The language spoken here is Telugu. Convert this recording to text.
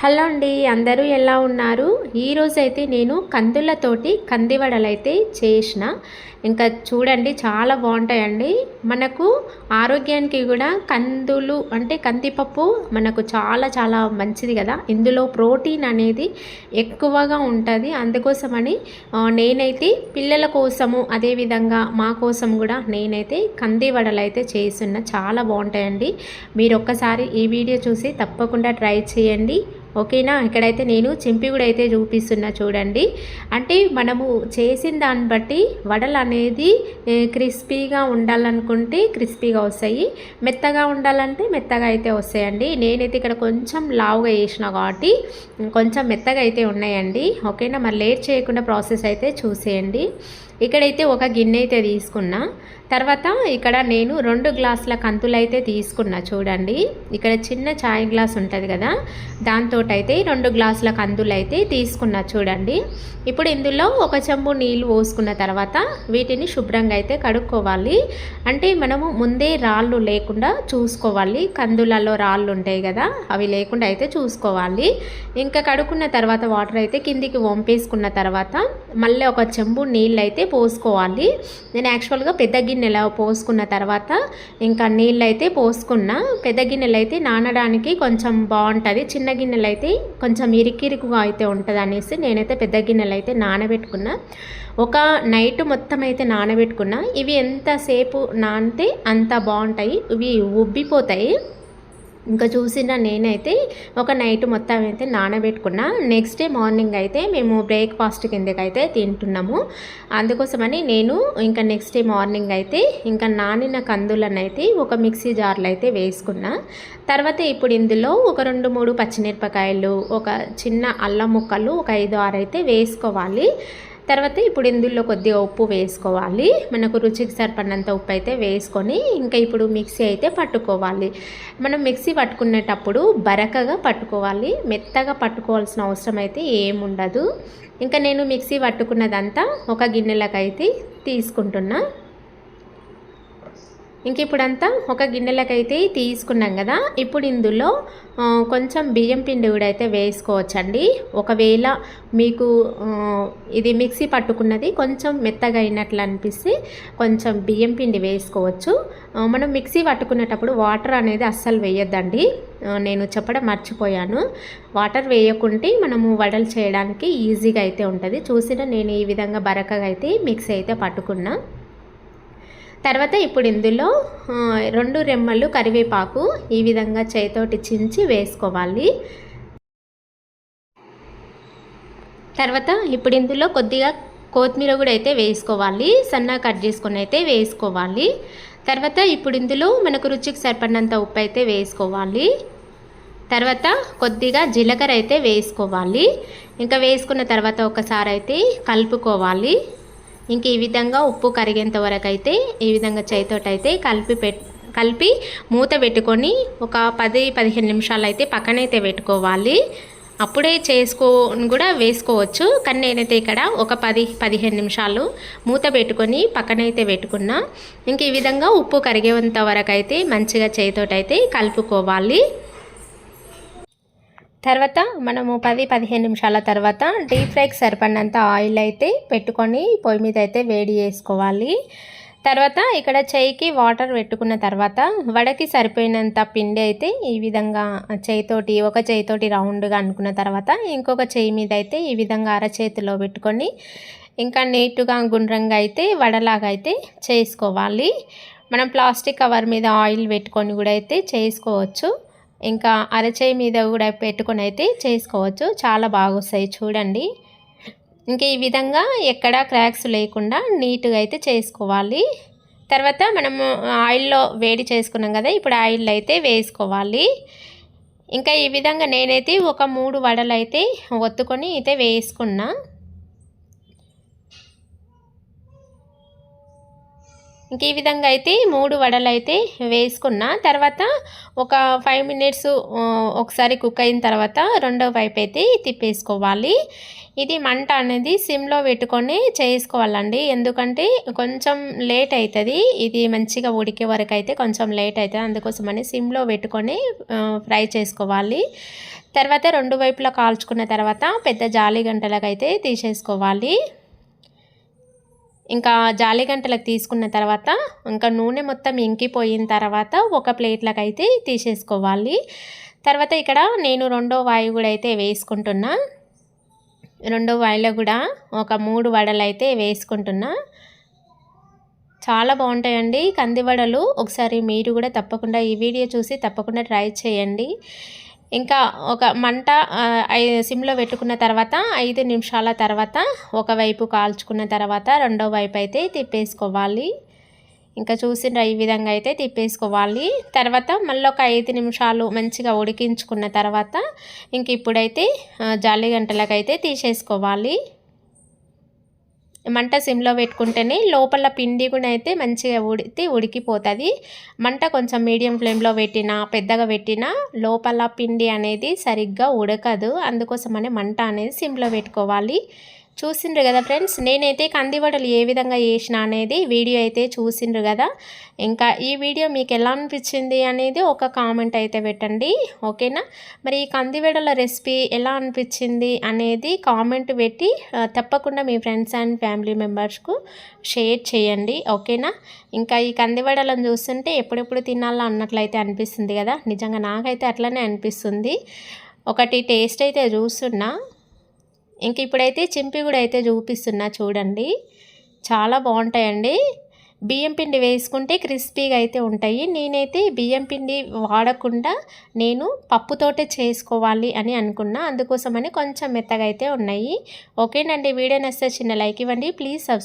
హలో అండి అందరూ ఎలా ఉన్నారు? ఈరోజైతే నేను కందులతోటి కందివడలు అయితే చేసిన. ఇంకా చూడండి చాలా బాగుంటాయండి. మనకు ఆరోగ్యానికి కూడా కందులు అంటే కందిపప్పు మనకు చాలా చాలా మంచిది కదా. ఇందులో ప్రోటీన్ అనేది ఎక్కువగా ఉంటుంది. అందుకోసమని నేనైతే పిల్లల కోసము అదేవిధంగా మా కోసం కూడా నేనైతే కందివడలు అయితే చేస్తున్నా. చాలా బాగుంటాయండి. మీరు ఒక్కసారి ఈ వీడియో చూసి తప్పకుండా ట్రై చేయండి. ఓకేనా? ఇక్కడైతే నేను చింపి అయితే చూపిస్తున్నా చూడండి. అంటే మనము చేసిన దాన్ని బట్టి వడలు అనేది క్రిస్పీగా ఉండాలనుకుంటే క్రిస్పీగా వస్తాయి. మెత్తగా ఉండాలంటే మెత్తగా అయితే వస్తాయండి. నేనైతే ఇక్కడ కొంచెం లావుగా చేసిన కాబట్టి కొంచెం మెత్తగా అయితే ఉన్నాయండి. ఓకేనా? మరి లేట్ చేయకుండా ప్రాసెస్ అయితే చూసేయండి. ఇక్కడైతే ఒక గిన్నె అయితే తీసుకున్నా. తర్వాత ఇక్కడ నేను రెండు గ్లాసుల కంతులు అయితే తీసుకున్నా చూడండి. ఇక్కడ చిన్న చాయ్ గ్లాస్ ఉంటుంది కదా? దాంతో అయితే రెండు గ్లాసుల కందులు అయితే తీసుకున్నా చూడండి. ఇప్పుడు ఇందులో ఒక చెంబు నీళ్ళు పోసుకున్న తర్వాత వీటిని శుభ్రంగా అయితే కడుక్కోవాలి. అంటే మనము ముందే రాళ్ళు లేకుండా చూసుకోవాలి. కందులలో రాళ్ళు ఉంటాయి కదా అవి లేకుండా అయితే చూసుకోవాలి. ఇంకా కడుక్కున్న తర్వాత వాటర్ అయితే కిందికి వంపేసుకున్న తర్వాత మళ్ళీ ఒక చెంబు నీళ్ళు అయితే పోసుకోవాలి. నేను యాక్చువల్గా పెద్ద గిన్నెలో పోసుకున్న తర్వాత ఇంకా నీళ్ళు అయితే పోసుకున్నా పెద్ద గిన్నెలు అయితే నానడానికి కొంచెం బాగుంటుంది. చిన్న గిన్నెలు అయితే కొంచెం ఇరికిరుకుగా అయితే ఉంటుంది అనేసి నేనైతే పెద్ద గిన్నెలు అయితే నానబెట్టుకున్నా. ఒక నైట్ మొత్తం అయితే నానబెట్టుకున్నా. ఇవి ఎంతసేపు నానితే అంత బాగుంటాయి. ఇవి ఉబ్బిపోతాయి. ఇంకా చూసిన నేనైతే ఒక నైట్ మొత్తం అయితే నానబెట్టుకున్నా. నెక్స్ట్ డే మార్నింగ్ అయితే మేము బ్రేక్ఫాస్ట్ కిందకైతే తింటున్నాము. అందుకోసమని నేను ఇంకా నెక్స్ట్ డే మార్నింగ్ అయితే ఇంకా నానిన కందులను అయితే ఒక మిక్సీ జార్లో అయితే వేసుకున్నా. తర్వాత ఇప్పుడు ఇందులో ఒక రెండు మూడు పచ్చిమిరపకాయలు ఒక చిన్న అల్లం ముక్కలు ఒక ఐదు ఆరు అయితే వేసుకోవాలి. తర్వాత ఇప్పుడు ఇందులో కొద్దిగా ఉప్పు వేసుకోవాలి. మనకు రుచికి సరిపడినంత ఉప్పు అయితే వేసుకొని ఇంకా ఇప్పుడు మిక్సీ అయితే పట్టుకోవాలి. మనం మిక్సీ పట్టుకునేటప్పుడు బరకగా పట్టుకోవాలి. మెత్తగా పట్టుకోవాల్సిన అవసరం అయితే ఏముండదు ఇంకా నేను మిక్సీ పట్టుకున్నదంతా ఒక గిన్నెలకైతే తీసుకుంటున్నా. ఇంక ఇప్పుడంతా ఒక గిన్నెలకైతే తీసుకున్నాం కదా. ఇప్పుడు ఇందులో కొంచెం బియ్యం పిండి కూడా అయితే వేసుకోవచ్చండి. ఒకవేళ మీకు ఇది మిక్సీ పట్టుకున్నది కొంచెం మెత్తగా అయినట్లు అనిపిస్తే కొంచెం బియ్యం పిండి వేసుకోవచ్చు. మనం మిక్సీ పట్టుకునేటప్పుడు వాటర్ అనేది అస్సలు వేయొద్దండి. నేను చెప్పడం మర్చిపోయాను. వాటర్ వేయకుంటే మనము వడలు చేయడానికి ఈజీగా అయితే ఉంటుంది. చూసిన నేను ఈ విధంగా బరకగా అయితే మిక్సీ అయితే పట్టుకున్నా. తర్వాత ఇప్పుడు ఇందులో రెండు రెమ్మలు కరివేపాకు ఈ విధంగా చేతోటి చించి వేసుకోవాలి. తర్వాత ఇప్పుడు ఇందులో కొద్దిగా కొత్తిమీర కూడా అయితే వేసుకోవాలి. సన్నగా కట్ చేసుకొని అయితే వేసుకోవాలి. తర్వాత ఇప్పుడు ఇందులో మనకు రుచికి సరిపడినంత ఉప్పు అయితే వేసుకోవాలి. తర్వాత కొద్దిగా జీలకర్ర అయితే వేసుకోవాలి. ఇంకా వేసుకున్న తర్వాత ఒకసారి అయితే కలుపుకోవాలి. ఇంక ఈ విధంగా ఉప్పు కరిగేంత వరకు అయితే ఈ విధంగా చేతోటి అయితే కలిపి పెట్ కలిపి మూత పెట్టుకొని ఒక పది పదిహేను నిమిషాలు అయితే పక్కనైతే పెట్టుకోవాలి. అప్పుడే చేసుకొని కూడా వేసుకోవచ్చు. కానీ నేనైతే ఇక్కడ ఒక పది పదిహేను నిమిషాలు మూత పెట్టుకొని పక్కనైతే పెట్టుకున్నా. ఇంక ఈ విధంగా ఉప్పు కరిగేంత వరకు అయితే మంచిగా చేతోటి అయితే కలుపుకోవాలి. తర్వాత మనము పది పదిహేను నిమిషాల తర్వాత డీప్ ఫ్రైకి సరిపడినంత ఆయిల్ అయితే పెట్టుకొని పొయ్యి మీద అయితే వేడి చేసుకోవాలి. తర్వాత ఇక్కడ చేయికి వాటర్ పెట్టుకున్న తర్వాత వడకి సరిపోయినంత పిండి అయితే ఈ విధంగా చేయితోటి ఒక చేయితోటి రౌండ్గా అనుకున్న తర్వాత ఇంకొక చేయి మీద అయితే ఈ విధంగా అరచేతిలో పెట్టుకొని ఇంకా నీట్గా గుండ్రంగా అయితే వడలాగా అయితే చేసుకోవాలి. మనం ప్లాస్టిక్ కవర్ మీద ఆయిల్ పెట్టుకొని కూడా అయితే చేసుకోవచ్చు. ఇంకా అరచేయి మీద కూడా పెట్టుకొని అయితే చేసుకోవచ్చు. చాలా బాగా వస్తాయి చూడండి. ఇంకా ఈ విధంగా ఎక్కడా క్రాక్స్ లేకుండా నీట్గా అయితే చేసుకోవాలి. తర్వాత మనము ఆయిల్లో వేడి చేసుకున్నాం కదా ఇప్పుడు ఆయిల్ అయితే వేసుకోవాలి. ఇంకా ఈ విధంగా నేనైతే ఒక మూడు వడలు అయితే ఒత్తుకొని అయితే వేసుకున్నా. ఇంక ఈ విధంగా అయితే మూడు వడలు అయితే వేసుకున్న. తర్వాత ఒక ఫైవ్ మినిట్స్ ఒకసారి కుక్ అయిన తర్వాత రెండో వైపు అయితే తిప్పేసుకోవాలి. ఇది మంట అనేది సిమ్లో పెట్టుకొని చేసుకోవాలండి. ఎందుకంటే కొంచెం లేట్ అవుతుంది ఇది మంచిగా ఉడికే వరకు అయితే కొంచెం లేట్ అవుతుంది అందుకోసమని సిమ్లో పెట్టుకొని ఫ్రై చేసుకోవాలి. తర్వాత రెండు వైపులా కాల్చుకున్న తర్వాత పెద్ద జాలి గంటలకైతే తీసేసుకోవాలి. ఇంకా జాలి గంటలకు తీసుకున్న తర్వాత ఇంకా నూనె మొత్తం ఇంకిపోయిన తర్వాత ఒక ప్లేట్లకు అయితే తీసేసుకోవాలి. తర్వాత ఇక్కడ నేను రెండో వాయు కూడా అయితే వేసుకుంటున్నా. రెండో వాయిలో కూడా ఒక మూడు వడలు అయితే వేసుకుంటున్నా. చాలా బాగుంటాయండి కందివడలు ఒకసారి మీరు కూడా తప్పకుండా ఈ వీడియో చూసి తప్పకుండా ట్రై చేయండి. ఇంకా ఒక మంట సిమ్లో పెట్టుకున్న తర్వాత ఐదు నిమిషాల తర్వాత ఒకవైపు కాల్చుకున్న తర్వాత రెండో వైపు అయితే తిప్పేసుకోవాలి. ఇంకా చూసిన ఈ విధంగా అయితే తిప్పేసుకోవాలి. తర్వాత మళ్ళీ ఒక ఐదు నిమిషాలు మంచిగా ఉడికించుకున్న తర్వాత ఇంక ఇప్పుడైతే జాలి గంటలకైతే తీసేసుకోవాలి. మంట సిమ్లో పెట్టుకుంటేనే లోపల పిండి కూడా అయితే మంచిగా ఉడితే ఉడికిపోతుంది. మంట కొంచెం మీడియం ఫ్లేమ్లో పెట్టినా పెద్దగా పెట్టినా లోపల పిండి అనేది సరిగ్గా ఉడకదు. అందుకోసమనే మంట అనేది సిమ్లో పెట్టుకోవాలి. చూసిండ్రు కదా ఫ్రెండ్స్? నేనైతే కందివడలు ఏ విధంగా చేసిన అనేది వీడియో అయితే చూసిండ్రు కదా. ఇంకా ఈ వీడియో మీకు ఎలా అనిపించింది అనేది ఒక కామెంట్ అయితే పెట్టండి. ఓకేనా? మరి ఈ కందివడల రెసిపీ ఎలా అనిపించింది అనేది కామెంట్ పెట్టి తప్పకుండా మీ ఫ్రెండ్స్ అండ్ ఫ్యామిలీ మెంబర్స్కు షేర్ చేయండి. ఓకేనా? ఇంకా ఈ కందివడలను చూస్తుంటే ఎప్పుడెప్పుడు తినాలా అన్నట్లయితే అనిపిస్తుంది కదా. నిజంగా నాకైతే అట్లనే అనిపిస్తుంది. ఒకటి టేస్ట్ అయితే చూస్తున్నా. ఇంక ఇప్పుడైతే చింపి కూడా అయితే చూపిస్తున్నా చూడండి. చాలా బాగుంటాయండి. బియ్యం పిండి వేసుకుంటే క్రిస్పీగా అయితే ఉంటాయి. నేనైతే బియ్యం పిండి వాడకుండా నేను పప్పుతోటే చేసుకోవాలి అని అనుకున్నా. అందుకోసమని కొంచెం మెత్తగా అయితే ఉన్నాయి. ఓకేనండి. వీడియో నచ్చితే చిన్న లైక్ ఇవ్వండి. Please subscribe